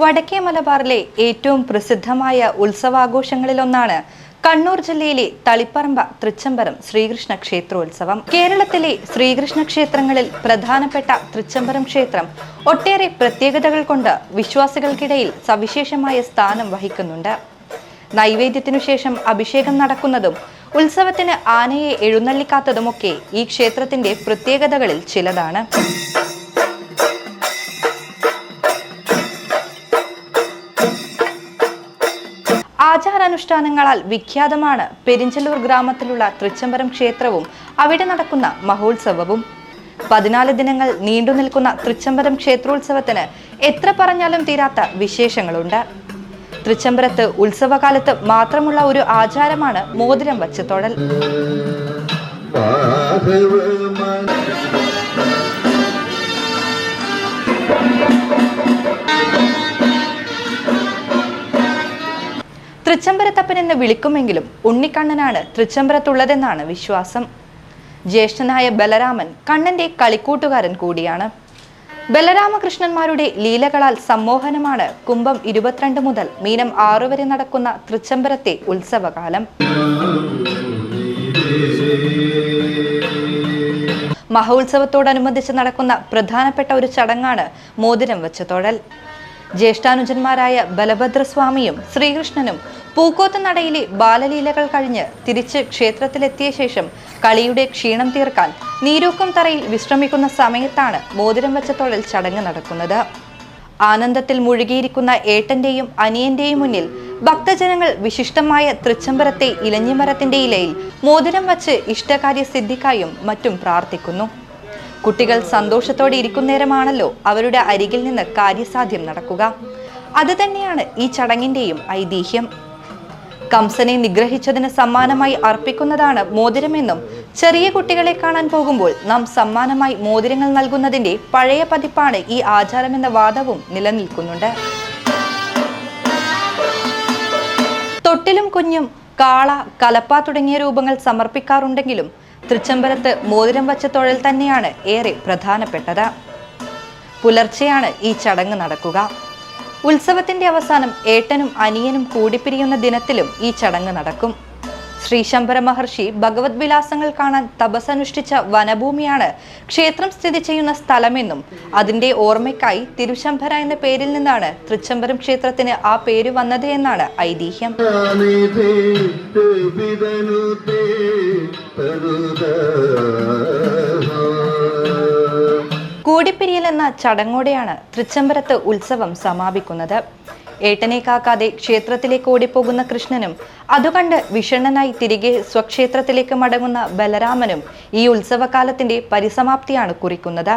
വടക്കേ മലബാറിലെ ഏറ്റവും പ്രസിദ്ധമായ ഉത്സവാഘോഷങ്ങളിലൊന്നാണ് കണ്ണൂർ ജില്ലയിലെ തളിപ്പറമ്പ തൃച്ചംബരം ശ്രീകൃഷ്ണ ക്ഷേത്രോത്സവം. കേരളത്തിലെ ശ്രീകൃഷ്ണ ക്ഷേത്രങ്ങളിൽ പ്രധാനപ്പെട്ട തൃച്ചംബരം ക്ഷേത്രം ഒട്ടേറെ പ്രത്യേകതകൾ കൊണ്ട് വിശ്വാസികൾക്കിടയിൽ സവിശേഷമായ സ്ഥാനം വഹിക്കുന്നുണ്ട്. നൈവേദ്യത്തിനു ശേഷം അഭിഷേകം നടക്കുന്നതും ഉത്സവത്തിന് ആനയെ എഴുന്നള്ളിക്കാത്തതുമൊക്കെ ഈ ക്ഷേത്രത്തിന്റെ പ്രത്യേകതകളിൽ ചിലതാണ്. ആചാരാനുഷ്ഠാനങ്ങളാൽ വിഖ്യാതമാണ് പെരിഞ്ചല്ലൂർ ഗ്രാമത്തിലുള്ള തൃച്ചംബരം ക്ഷേത്രവും അവിടെ നടക്കുന്ന മഹോത്സവവും. പതിനാല് ദിനങ്ങൾ നീണ്ടു നിൽക്കുന്ന തൃച്ചംബരം ക്ഷേത്രോത്സവത്തിന് എത്ര പറഞ്ഞാലും തീരാത്ത വിശേഷങ്ങളുണ്ട്. തൃച്ചംബരത്ത് ഉത്സവകാലത്ത് മാത്രമുള്ള ഒരു ആചാരമാണ് മോതിരം വച്ച് തൊഴൽ തൃച്ചംബരത്തപ്പൻ എന്ന് വിളിക്കുമെങ്കിലും ഉണ്ണിക്കണ്ണനാണ് തൃച്ചംബരത്തുള്ളതെന്നാണ് വിശ്വാസം. ജ്യേഷ്ഠനായ ബലരാമൻ കണ്ണന്റെ കളിക്കൂട്ടുകാരൻ കൂടിയാണ്. ബലരാമകൃഷ്ണന്മാരുടെ ലീലകളാൽ സമ്മോഹനമാണ് കുംഭം ഇരുപത്തിരണ്ട് മുതൽ മീനം ആറു വരെ നടക്കുന്ന തൃച്ചംബരത്തെ ഉത്സവകാലം. മഹോത്സവത്തോടനുബന്ധിച്ച് നടക്കുന്ന പ്രധാനപ്പെട്ട ഒരു ചടങ്ങാണ് മോതിരം വെച്ച് തൊഴൽ. ജ്യേഷ്ഠാനുജന്മാരായ ബലഭദ്രസ്വാമിയും ശ്രീകൃഷ്ണനും പൂക്കോത്ത് നടയിലെ ബാലലീലകൾ കഴിഞ്ഞ് തിരിച്ച് ക്ഷേത്രത്തിലെത്തിയ ശേഷം കളിയുടെ ക്ഷീണം തീർക്കാൻ നീരൂക്കം തറയിൽ വിശ്രമിക്കുന്ന സമയത്താണ് മോതിരം വെച്ച തൊഴിൽ ചടങ്ങ് നടക്കുന്നത്. ആനന്ദത്തിൽ മുഴുകിയിരിക്കുന്ന ഏട്ടന്റെയും അനിയന്റെയും മുന്നിൽ ഭക്തജനങ്ങൾ വിശിഷ്ടമായ തൃച്ചംബരത്തെ ഇലഞ്ഞിമരത്തിന്റെ ഇലയിൽ മോതിരം വച്ച് ഇഷ്ടകാര്യ സിദ്ധിക്കായും മറ്റും പ്രാർത്ഥിക്കുന്നു. കുട്ടികൾ സന്തോഷത്തോടെ ഇരിക്കുന്നേരമാണല്ലോ അവരുടെ അരികിൽ നിന്ന് കാര്യസാധ്യം നടക്കുക. അത് തന്നെയാണ് ഈ ചടങ്ങിന്റെയും ഐതിഹ്യം. കംസനെ നിഗ്രഹിച്ചതിന് സമ്മാനമായി അർപ്പിക്കുന്നതാണ് മോതിരമെന്നും ചെറിയ കുട്ടികളെ കാണാൻ പോകുമ്പോൾ നാം സമ്മാനമായി മോതിരങ്ങൾ നൽകുന്നതിന്റെ പഴയ പതിപ്പാണ് ഈ ആചാരമെന്ന വാദവും നിലനിൽക്കുന്നുണ്ട്. തൊട്ടിലും കുഞ്ഞും കാള കലപ്പ തുടങ്ങിയ രൂപങ്ങൾ സമർപ്പിക്കാറുണ്ടെങ്കിലും തൃച്ചംബരത്ത് മോതിരം വച്ച തൊഴിൽ തന്നെയാണ് ഏറെ പ്രധാനപ്പെട്ടത്. പുലർച്ചെയാണ് ഈ ചടങ്ങ് നടക്കുക. ഉത്സവത്തിന്റെ അവസാനം ഏട്ടനും അനിയനും കൂടിപ്പിരിയുന്ന ദിനത്തിലും ഈ ചടങ്ങ് നടക്കും. ശ്രീശംബര മഹർഷി ഭഗവത് വിലാസങ്ങൾ കാണാൻ തപസ്സനുഷ്ഠിച്ച വനഭൂമിയാണ് ക്ഷേത്രം സ്ഥിതി ചെയ്യുന്ന സ്ഥലമെന്നും അതിന്റെ ഓർമ്മയ്ക്കായി തിരുശംഭര എന്ന പേരിൽ നിന്നാണ് തൃച്ചംബരം ക്ഷേത്രത്തിന് ആ പേര് വന്നത് എന്നാണ് ഐതിഹ്യം. കൂടിപ്പിരിയൽ എന്ന ചടങ്ങോടെയാണ് തൃച്ചംബരത്ത് ഉത്സവം സമാപിക്കുന്നത്. ഏട്ടനെ കാക്കാതെ ക്ഷേത്രത്തിലേക്ക് ഓടിപ്പോകുന്ന കൃഷ്ണനും അതുകണ്ട് വിഷണ്ണനായി തിരികെ സ്വക്ഷേത്രത്തിലേക്ക് മടങ്ങുന്ന ബലരാമനും ഈ ഉത്സവകാലത്തിന്റെ പരിസമാപ്തിയാണ് കുറിക്കുന്നത്.